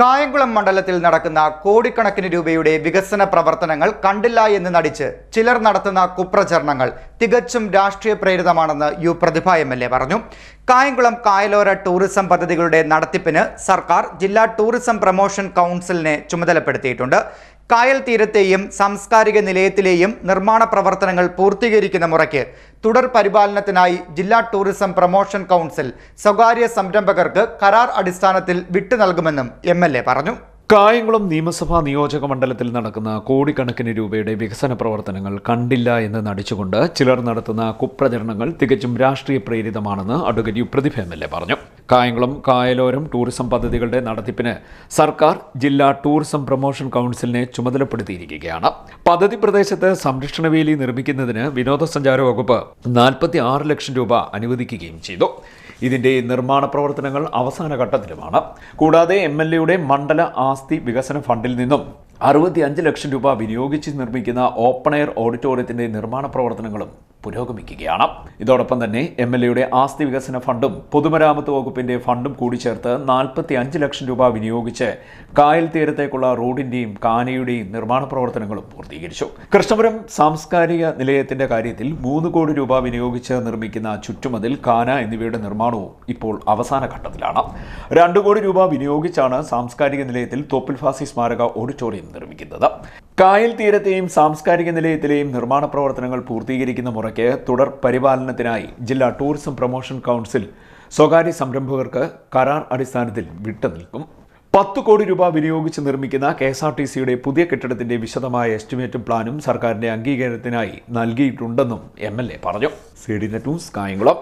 കായംകുളം മണ്ഡലത്തിൽ നടക്കുന്ന കോടിക്കണക്കിന് രൂപയുടെ വികസന പ്രവർത്തനങ്ങൾ കണ്ടില്ല എന്ന് നടിച്ച് ചിലർ നടത്തുന്ന കുപ്രചരണങ്ങൾ തികച്ചും രാഷ്ട്രീയ പ്രേരിതമാണെന്ന് U Prathibha M L A പറഞ്ഞു. കായംകുളം കായലോര ടൂറിസം പദ്ധതികളുടെ നടത്തിപ്പിന് സർക്കാർ ജില്ലാ ടൂറിസം പ്രൊമോഷൻ കൗൺസിലിനെ ചുമതലപ്പെടുത്തിയിട്ടുണ്ട്. കായൽ തീരത്തെയും സാംസ്കാരിക നിലയത്തിലെയും നിർമ്മാണ പ്രവർത്തനങ്ങൾ പൂർത്തീകരിക്കുന്ന മുറയ്ക്ക് തുടർ പരിപാലനത്തിനായി ജില്ലാ ടൂറിസം പ്രൊമോഷൻ കൗൺസിൽ സ്വകാര്യ സംരംഭകർക്ക് കരാർ അടിസ്ഥാനത്തിൽ വിട്ടു നൽകുമെന്നും എം പറഞ്ഞു. കായംകുളം നിയമസഭാ നിയോജക മണ്ഡലത്തിൽ നടക്കുന്ന കോടിക്കണക്കിന് രൂപയുടെ വികസന പ്രവർത്തനങ്ങൾ കണ്ടില്ല എന്ന് നടിച്ചുകൊണ്ട് ചിലർ നടത്തുന്ന കുപ്രചരണങ്ങൾ തികച്ചും രാഷ്ട്രീയ പ്രേരിതമാണെന്ന് അഡ്വക്കേറ്റ് പ്രതിഭ എ പറഞ്ഞു. കായംകുളം കായലോരം ടൂറിസം പദ്ധതികളുടെ നടത്തിപ്പിന് സർക്കാർ ജില്ലാ ടൂറിസം പ്രൊമോഷൻ കൗൺസിലിനെ ചുമതലപ്പെടുത്തിയിരിക്കുകയാണ്. പദ്ധതി പ്രദേശത്ത് സംരക്ഷണ വേലി നിർമ്മിക്കുന്നതിന് വിനോദസഞ്ചാര വകുപ്പ് നാൽപ്പത്തി ആറ് ലക്ഷം രൂപ അനുവദിക്കുകയും ചെയ്തു. ഇതിന്റെ നിർമ്മാണ പ്രവർത്തനങ്ങൾ അവസാന ഘട്ടത്തിലുമാണ്. കൂടാതെ എം എൽ എയുടെ മണ്ഡല ആസ്തി വികസന ഫണ്ടിൽ നിന്നും അറുപത്തി ലക്ഷം രൂപ വിനിയോഗിച്ച് നിർമ്മിക്കുന്ന ഓപ്പൺ എയർ ഓഡിറ്റോറിയത്തിന്റെ നിർമ്മാണ പ്രവർത്തനങ്ങളും പുരോഗമിക്കുകയാണ്. ഇതോടൊപ്പം തന്നെ എം എൽ എയുടെ ആസ്തി വികസന ഫണ്ടും പൊതുമരാമത്ത് വകുപ്പിന്റെ ഫണ്ടും കൂടി ചേർത്ത് നാൽപ്പത്തി അഞ്ച് ലക്ഷം രൂപ വിനിയോഗിച്ച് കായൽ തീരത്തേക്കുള്ള റോഡിന്റെയും കാനയുടെയും നിർമ്മാണ പ്രവർത്തനങ്ങളും പൂർത്തീകരിച്ചു. കൃഷ്ണപുരം സാംസ്കാരിക നിലയത്തിന്റെ കാര്യത്തിൽ മൂന്ന് കോടി രൂപ വിനിയോഗിച്ച് നിർമ്മിക്കുന്ന ചുറ്റുമതിൽ കാന എന്നിവയുടെ നിർമ്മാണവും ഇപ്പോൾ അവസാന ഘട്ടത്തിലാണ്. രണ്ടു കോടി രൂപ വിനിയോഗിച്ചാണ് സാംസ്കാരിക നിലയത്തിൽ തോപ്പിൽ ഫാസി സ്മാരക ഓഡിറ്റോറിയം നിർമ്മിക്കുന്നത്. കായൽ തീരത്തെയും സാംസ്കാരിക നിലയത്തിലെയും നിർമ്മാണ പ്രവർത്തനങ്ങൾ പൂർത്തീകരിക്കുന്ന മുറയ്ക്ക് തുടർ പരിപാലനത്തിനായി ജില്ലാ ടൂറിസം പ്രൊമോഷൻ കൗൺസിൽ സ്വകാര്യ സംരംഭകർക്ക് കരാർ അടിസ്ഥാനത്തിൽ വിട്ടുനിൽക്കും പത്ത് കോടി രൂപ വിനിയോഗിച്ച് നിർമ്മിക്കുന്ന കെ എസ് ആർ ടി സിയുടെ പുതിയ കെട്ടിടത്തിന്റെ വിശദമായ എസ്റ്റിമേറ്റും പ്ലാനും സർക്കാരിന്റെ അംഗീകാരത്തിനായി നൽകിയിട്ടുണ്ടെന്നും എം എൽ എ പറഞ്ഞു. C D net news Kayamkulam.